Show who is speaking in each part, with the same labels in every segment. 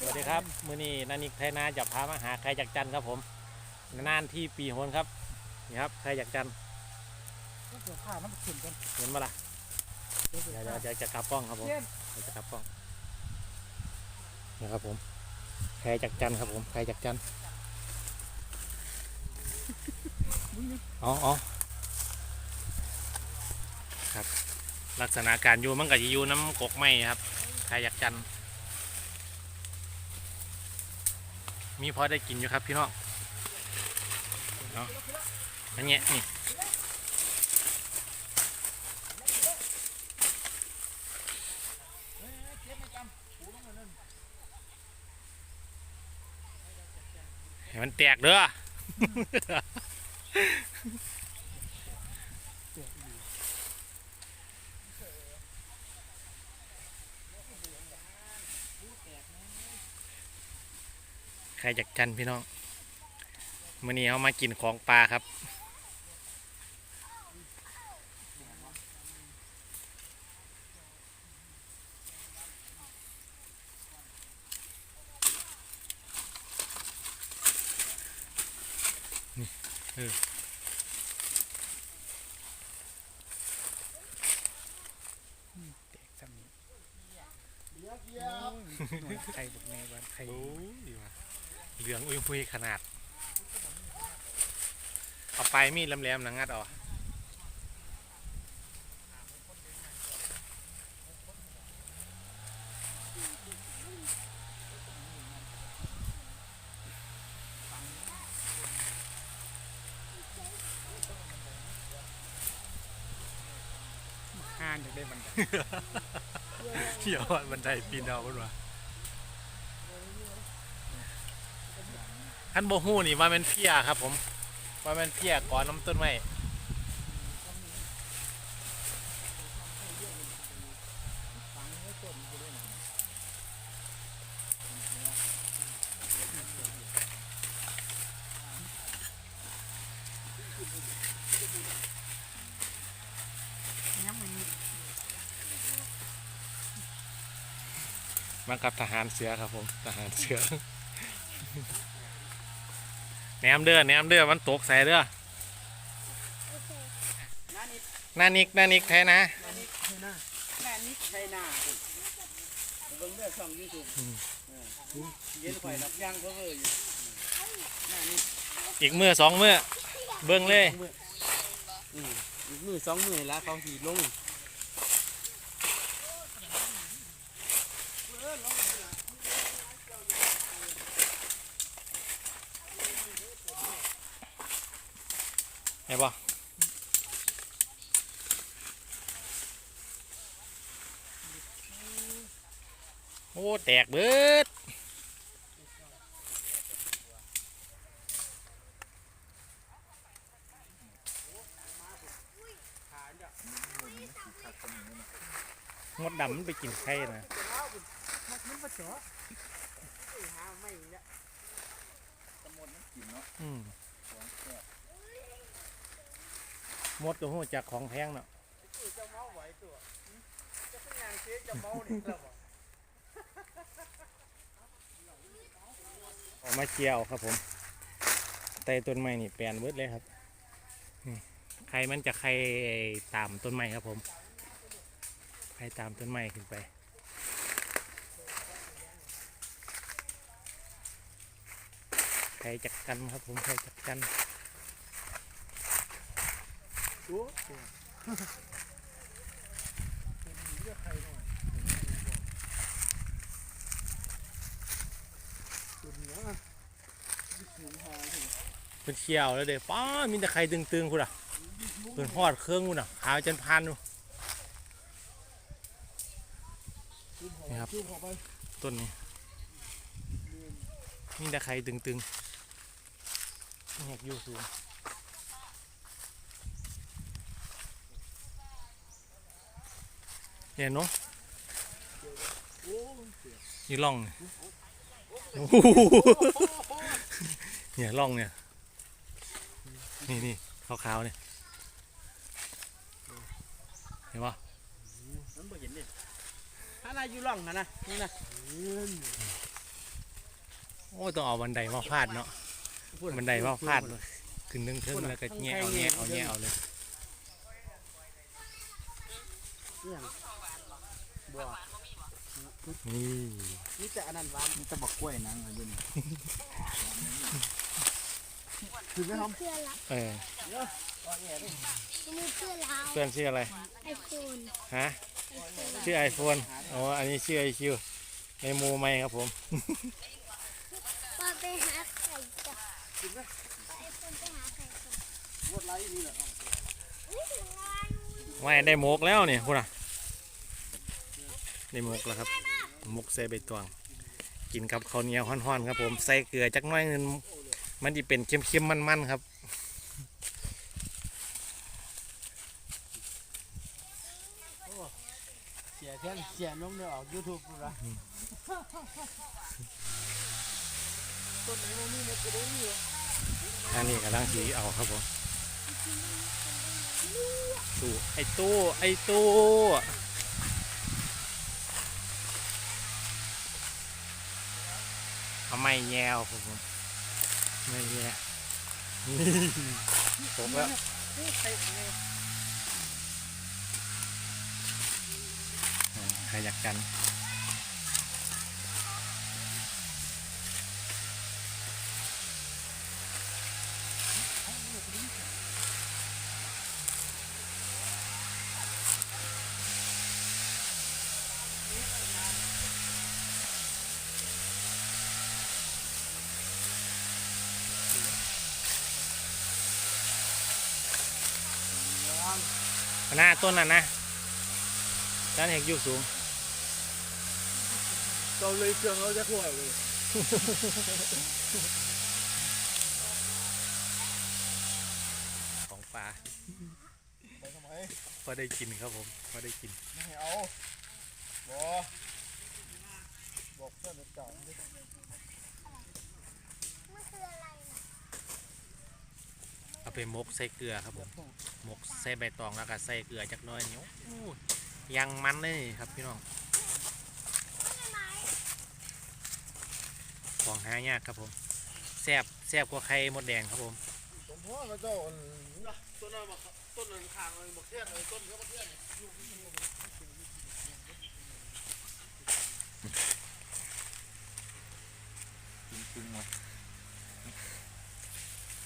Speaker 1: สวัสดีครับ มือนี้นันนิกไทยนาจะพามาหาใครจากจันครับผมนานที่ปีหนครับนี่ครับใครจากจัน
Speaker 2: เดี๋ยวข้ามันขึ้นกัน
Speaker 1: เห็นมาล่ะ
Speaker 2: เดี๋ยว
Speaker 1: เดี๋ยวจะกลับกล้องครับผม
Speaker 2: เดี๋
Speaker 1: ยวจะกลับกล้องนะครับผมใครจากจันครับผมใครจากจันอ๋ออครับ ลักษณะการอยู่มันก็จะอยู่น้ำกกไม้ครับใครจากจันทร์ มีพอได้กินอยู่ครับพี่น้องเนาะอันเนี้ยนี่ให้มันแตกเด้อ ใครจากจันทร์พี่น้องมื่อนี้เขามากินของปลาครับ
Speaker 2: แตกซ้ำนี่โอ้ยหน่วยไข่บุกในวันไข่
Speaker 1: โอ้ยว่ะ เหลืองอุ้ยพุยขนาด เอาไปมีดแหลมๆนะงัดเออก
Speaker 2: ห่านจากได้บันได
Speaker 1: เขี่ยวบันไดปีนเอาขึ้นมา ขั้นโบหูนี่ว่าเป็นเพียครับ ผมว่าเป็นเพียก่อนน้ำต้นไม้มากับทหารเสือครับผม ทหารเสือ แหนมเด้อแหนมเด้อมันตกใส่เด้อ
Speaker 2: น้านิด
Speaker 1: หน้านิกหน้านิกแท้นะ
Speaker 2: น้านิดใช่หน้าน้านิดใช่หน้าเบิ่งเด้อช่องยูทูบเย็นข่อยรับย่างเขาเลยหน้านิด
Speaker 1: อีกมือสองมือเบิ้งเลย
Speaker 2: อีกมือสองมือแล้วเขาสีลง
Speaker 1: นปะโอ้ แตกเบิดงดดำมันไปกินไข่นะอืม มดก็หูจากของแพงเนาะ
Speaker 2: จะเมาไหวตัวจะเป็นอย่างเสียจะเมานี่แล้วบ่
Speaker 1: ออกมาเกี่ยวครับผมไต่ต้นไม้นี่แปลนเบิดเลยครับนี่ใครมันจะใครตามต้นไม้ครับผมใครตามต้นไม้ขึ้นไปใครจักกันครับผมใครจักกัน
Speaker 2: โอ้ ตัวเหนือยึดหนุนหอถึง
Speaker 1: เป็นเชี่ยวแล้วเด้อป้ามีแต่ใครตึงๆคุณอะเป็นหอดเครื่องคุณอะขาวจนพันอยู่นี่ครับต้นนี้มีแต่ใครตึงๆแหกอยู่สูง เห็นเนาะ
Speaker 2: โอ้เสีย
Speaker 1: อยู่ล่องเนี่ยโอ้โหเนี่ยล่องเนี่ย นี่นี่ขาวๆเนี่ยเห็นปะ
Speaker 2: มันบ่เห็นนี่ถ้านายอยู่ร่องนะนะนี่นะ
Speaker 1: อ้ต้องเอาบันไดมาพาดเนาะบันไดมาพาดขึ้นนึงทึ่งแล้วก็แง่เอาแง่เอาแง่เอาเลย
Speaker 2: เนี่ย บ่
Speaker 1: นี่
Speaker 2: นี่แต่อันนั้นหวาน
Speaker 3: มันจะบอกกล้วยนังอะไรอยู่นี่
Speaker 2: คือไม่หอม
Speaker 4: เพื่อนละ
Speaker 1: เออ
Speaker 4: มีเพื่อนเรา
Speaker 1: เพื่อนชื่ออะไร
Speaker 4: ไอโฟน
Speaker 1: ฮะชื่อไอโฟนอ๋ออันนี้ชื่อไอคิวในหมูไหมครับผม
Speaker 4: ว่าไปหาไข่จ้ะไอโฟนไปหาไข่จ้ะ
Speaker 2: รถไล่นี่แหละ
Speaker 4: อุ้ยถึงงาน
Speaker 1: ไม่ได้หมกแล้วเนี่ยพูดนะ ได้หมกแล้วครับหมกใส่ใบตอง กินกับข้าวเหนียวฮ้อนๆครับผมใส่เกลือจักหน้อยนึงมันจะเป็นเค็มๆมันๆครับ
Speaker 2: เสียแท่นเสียนมเดี๋ยวออกยูทูบกูละต้นไหนมันมีเม็ดกระดูกอยู่
Speaker 1: ทางนี้กำลังสีเอาครับผมตู้ไอ้ตู้ไอ้ตู้ เอาไม่แยวครับผมไม่แยวผมแล้ว
Speaker 2: นี่ใครไง
Speaker 1: ใครอยากกัน หน้าต้นน่ะนะด้านเห็กอยู่สูง
Speaker 2: เราเลยเครื่องเราจะขวดเลย
Speaker 1: ของปลา
Speaker 3: ไปทำไม
Speaker 1: พอได้กินครับผมพอได้กิน
Speaker 3: ไม่ให้เอาบอบอกเพื่อนไปจ่ายดิ
Speaker 4: มันคืออะไรน่ะ
Speaker 1: เอาไปมกใส่เกลือครับผมหมกใส่ใบตองแล้วก็ใส่เกลือจักหน้อยนิ้วยังมันเลยครับพี่น้องของหายากครับผมแซ่บแซ่บกว่าไข่มดแดงครับผม
Speaker 3: สมพ่อพระเจ้าอัน
Speaker 2: ต้นนั้นมาต้นนั้นข้างเลยบักเทียนเลยต้นเขาบักเทียน
Speaker 3: จริงๆว่ะ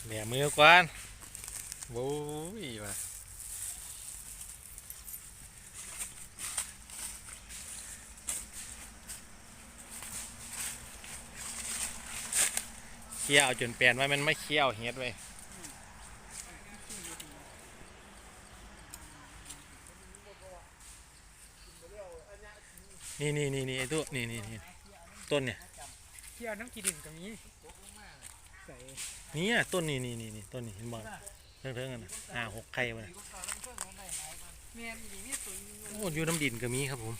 Speaker 1: เหลียมือก่อน โว้ยว่ะเคี่ยวจนเปลี่ยนว่ามันไม่เคี่ยวเฮ็ดไว้ยนี่นี่นี่นี่ไอ้ตัวนี่นี่นี่ต้นเนี่ย
Speaker 2: เที่ยวน้ำกีดินกับนี้ใส่
Speaker 1: นี่อะต้นนี่นี่นี่นี่ต้นนี่เห็นบ่ เทิงๆกันนะอ่าหกไข่มา
Speaker 2: แม่นอีนี่ตัวนี้
Speaker 1: โอ้อยู่น้ำดินก็มีครับผม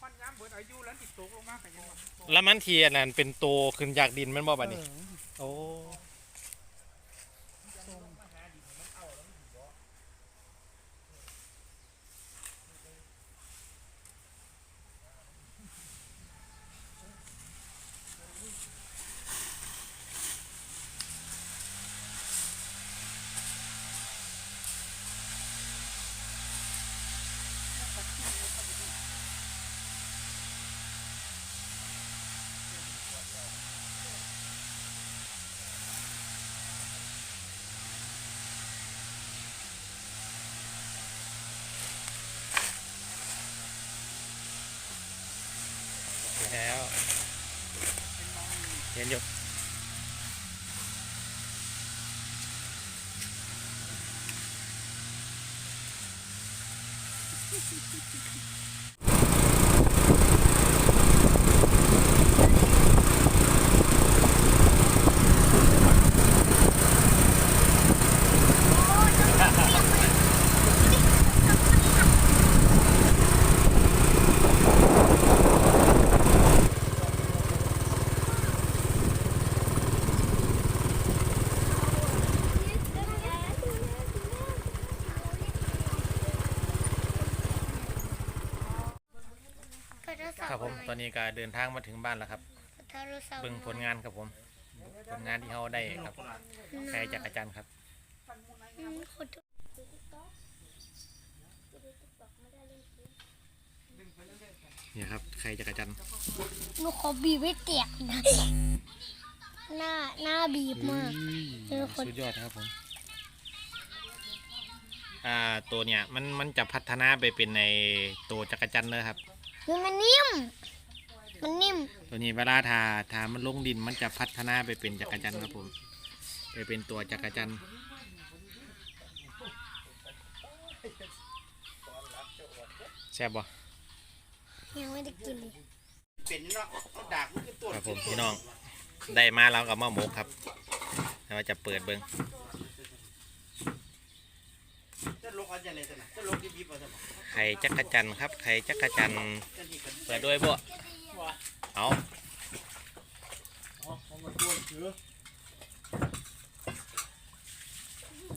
Speaker 2: ฟันย้ำเบิดอายุแล้วติดตกลงมากันยังวะ
Speaker 1: แล้วมันเทียนั่นเป็นโตขึ้นจากดินแมันบ่บัดนี้โอ้แล้ว ห็นอยู่
Speaker 4: Thank you. ศัพท์
Speaker 1: ครับผมตอนนี้ก็เดินทางมาถึงบ้านแล้วครับ
Speaker 4: โทรศัพท์
Speaker 1: เบิ่งผลงานครับผม ผลงานที่เขาได้ครับแพรจักรจันทร์ครับ
Speaker 4: อืมขอโทษ
Speaker 1: นี่ครับใครจักรจันทร์
Speaker 4: หนูขอบีบให้แตกนะหน้าหน้าบีบมากเออคน
Speaker 1: สุดยอดครับผม อ่าตัวเนี่ยมันมันจะพัฒนาไปเป็นในตัวจักรจันทร์เลยครับ
Speaker 4: คือมันนิ่ม มันนิ่ม
Speaker 1: ตัวนี้เวลาทาทามันลงดินมันจะพัฒนาไปเป็นจักรจันทร์ครับผมไปเป็นตัวจักรจันทร์แซ่บบ่
Speaker 4: ยังไม่ได้กินเลย
Speaker 2: เป็นเนาะมันดากมันคือตัว
Speaker 1: ครับผมพี่น้องได้มาแล้วกับมาหมกครับแล้วาจะเปิดเบิ้ง
Speaker 2: จะลกเอันจะ ไหนจะไหนจะลกดิบๆเอาซะบ่
Speaker 1: ไข่จักรจันทร์ครับ ไข่จักรจันทร์
Speaker 2: จะนี่กัน
Speaker 1: เปิดด้วยบ่เอา
Speaker 3: อ๋อของมันตัวถือ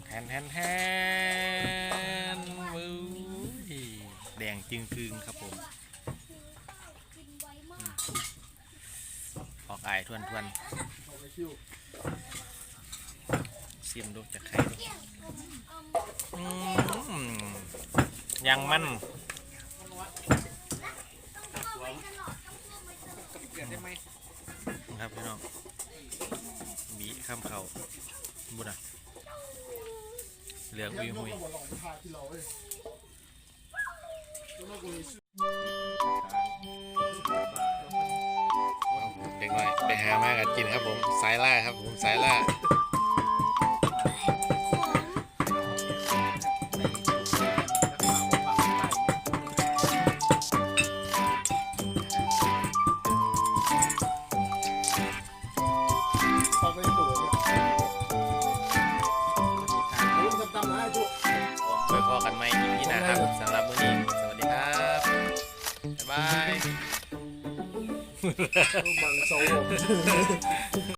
Speaker 1: แทนแทนแทนวู้ยแดงจึงกึงครับผมอืมออกอายทวนทวน
Speaker 3: เอาไปคิว
Speaker 1: ๆซิมดูจะไข่ดูอืม ยังมันครับพี่น้องบีข้ามเขาบุญอะเหลืองอุยหุย
Speaker 3: เราเว้ยแล้วย
Speaker 1: เด็กน้อยไปหามากันกินครับผมสายล่าครับผมสายล่า บ๊ายบาย
Speaker 3: บังโซ่